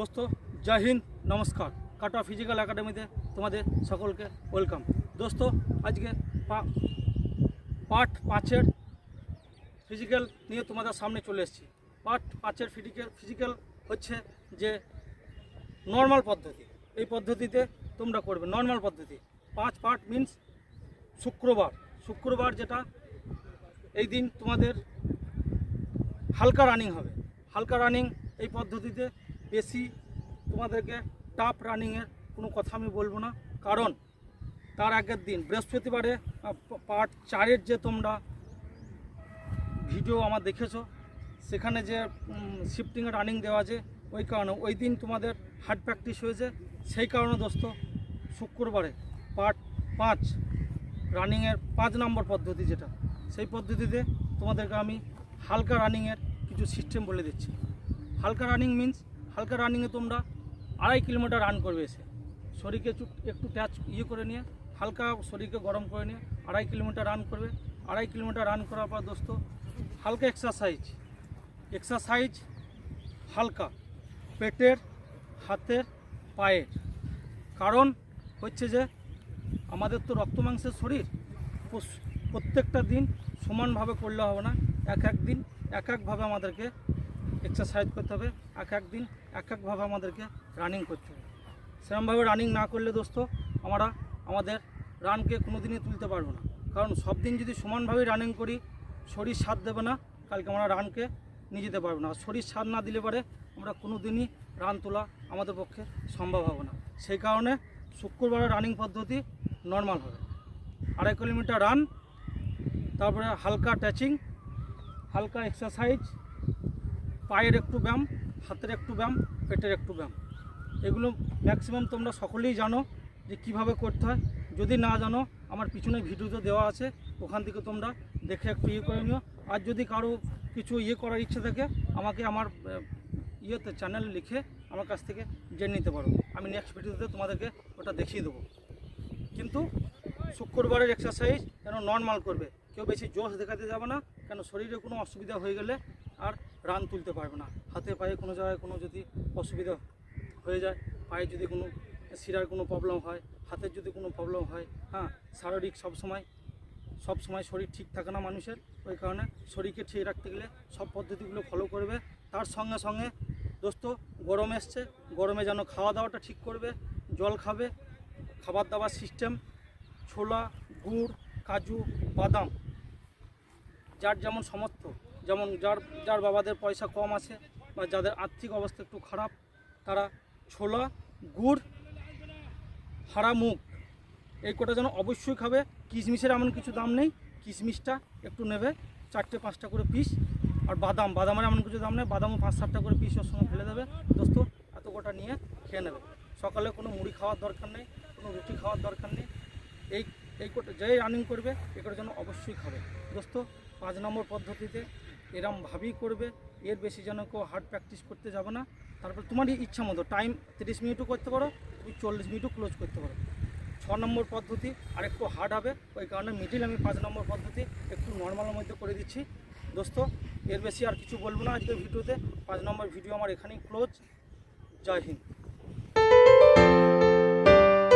দোস্ত, জয় হিন্দ, নমস্কার। কাটা ফিজিক্যাল একাডেমিতে তোমাদের সকলকে ওয়েলকাম দোস্ত, আজকে পার্ট পাঁচের ফিজিক্যাল নিয়ে তোমাদের সামনে চলে এসেছি। পার্ট পাঁচের ফিজিক্যাল ফিজিক্যাল হচ্ছে যে নর্মাল পদ্ধতি। এই পদ্ধতিতে তোমরা করবে। নর্মাল পদ্ধতি। পাঁচ পার্ট মিন্স শুক্রবার। শুক্রবার যেটা, এই দিন তোমাদের হালকা রানিং হবে। হালকা রানিং এই পদ্ধতিতে বেশি তোমাদেরকে টাফ রানিংয়ের কোনো কথা আমি বলব না। কারণ তার আগের দিন বৃহস্পতিবারে পার্ট চারের যে তোমরা ভিডিও আমার দেখেছ, সেখানে যে শিফটিংয়ে রানিং দেওয়া আছে, ওই কারণে, ওই দিন তোমাদের হার্ড প্র্যাকটিস হয়েছে। সেই কারণে দোস্ত, শুক্রবারে পার্ট পাঁচ রানিংয়ের পাঁচ নম্বর পদ্ধতি যেটা, সেই পদ্ধতিতে তোমাদেরকে আমি হালকা রানিংয়ের কিছু সিস্টেম বলে দিচ্ছি। হালকা রানিং মিন্স হালকা রানিংয়ে তোমরা আড়াই কিলোমিটার রান করবে এসে। শরীরকে একটু ট্যাচ ইয়ে করে নিয়ে, হালকা শরীরকে গরম করে নিয়ে আড়াই কিলোমিটার রান করবে। আড়াই কিলোমিটার রান করার পর দোস্ত, হালকা এক্সারসাইজ এক্সারসাইজ হালকা, পেটের, হাতের, পায়ের। কারণ হচ্ছে যে, আমাদের তো রক্ত মাংসের শরীর প্রত্যেকটা দিন সমানভাবে করলে হবে না। এক এক দিন এক একভাবে আমাদেরকে এক্সারসাইজ করতে হবে, এক এক দিন, এক একভাবে আমাদেরকে রানিং করতে হবে। সেরকমভাবে রানিং না করলে দোস্ত, আমরা আমাদের রানকে কোনো দিনই তুলতে পারব না। কারণ সব দিন যদি সমানভাবে রানিং করি, শরীর সাথ দেবে না, কালকে আমরা রানকে নিয়ে যেতে পারব না। শরীর সাথ না দিলে পরে আমরা কোনো দিনই রান তোলা আমাদের পক্ষে সম্ভব হবে না। সেই কারণে শুক্রবারের রানিং পদ্ধতি নর্মাল হবে। আড়াই কিলোমিটার রান তারপরে হালকা ট্যাচিং হালকা এক্সারসাইজ পায়ের একটু ব্যায়াম, হাতের একটু ব্যায়াম, পেটের একটু ব্যায়াম। এগুলো ম্যাক্সিমাম তোমরা সকলেই জানো যে কীভাবে করতে হয়। যদি না জানো, আমার পিছনে ভিডিওতে দেওয়া আছে, ওখান থেকে তোমরা দেখে একটু ইয়ে করে নিও। আর যদি কারও কিছু ইয়ে করার ইচ্ছে থাকে, আমাকে আমার ইয়েতে চ্যানেলে লিখে আমার কাছ থেকে জেনে নিতে পারো। আমি নেক্সট ভিডিওতে তোমাদেরকে ওটা দেখিয়ে দেবো। কিন্তু শুক্রবারের এক্সারসাইজ যেন নর্মাল করবে? কেউ বেশি জোশ দেখাতে যাবে না, কেন শরীরে কোনো অসুবিধা হয়ে গেলে আর রান তুলতে পারবে না। হাতে পায়ে কোনো জায়গায় কোনো যদি অসুবিধা হয়ে যায়, পায়ে যদি কোনো শিরার কোনো প্রবলেম হয় হাতের যদি কোনো প্রবলেম হয় হ্যাঁ শারীরিক সবসময় সব সময় শরীর ঠিক থাকে না মানুষের, ওই কারণে শরীরকে ঠিক রাখতে গেলে সব পদ্ধতিগুলো ফলো করবে। তার সঙ্গে সঙ্গে দোস্ত, গরম এসছে, গরমে যেন খাওয়া দাওয়াটা ঠিক করবে, জল খাবে, খাবার দাবার সিস্টেম ছোলা, গুড়, কাজু, বাদাম, যার যেমন সমর্থ। যেমন যার যার বাবাদের পয়সা কম আছে বা যাদের আর্থিক অবস্থা একটু খারাপ, তারা ছোলা, গুড় হারা মুগ, এই কটা যেন অবশ্যই খাবে। কিশমিশের এমন কিছু দাম নেই। কিশমিশটা একটু নেবে, চারটে, পাঁচটা করে পিস আর বাদাম, বাদামের এমন কিছু দাম নেই। বাদামও পাঁচ, সাতটা করে পিস ওর সঙ্গে ফেলে দেবে। দোস্ত, এত কটা নিয়ে খেয়ে নেবে। সকালে কোনো মুড়ি খাওয়ার দরকার নেই, কোনো রুটি খাওয়ার দরকার নেই। এই এই কোটা, যেই রানিং করবে এগুলোর জন্য অবশ্যই খাবে। দোস্ত, পাঁচ নম্বর পদ্ধতিতে এরমভাবেই করবে, এর বেশি যেন কেউ হার্ড প্র্যাকটিস করতে যাবে না। তারপর তোমারই ইচ্ছা মতো টাইম তিরিশ মিনিটও করতে পারো, তুমি চল্লিশ মিনিটও ক্লোজ করতে পারো। ছ নম্বর পদ্ধতি আর একটু হার্ড হবে, ওই কারণে মিডিল আমি পাঁচ নম্বর পদ্ধতি একটু নর্মালের মধ্যে করে দিচ্ছি। দোস্ত, এর বেশি আর কিছু বলব না আজকের ভিডিওতে। পাঁচ নম্বর ভিডিও আমার এখানেই ক্লোজ জয় হিন্দ।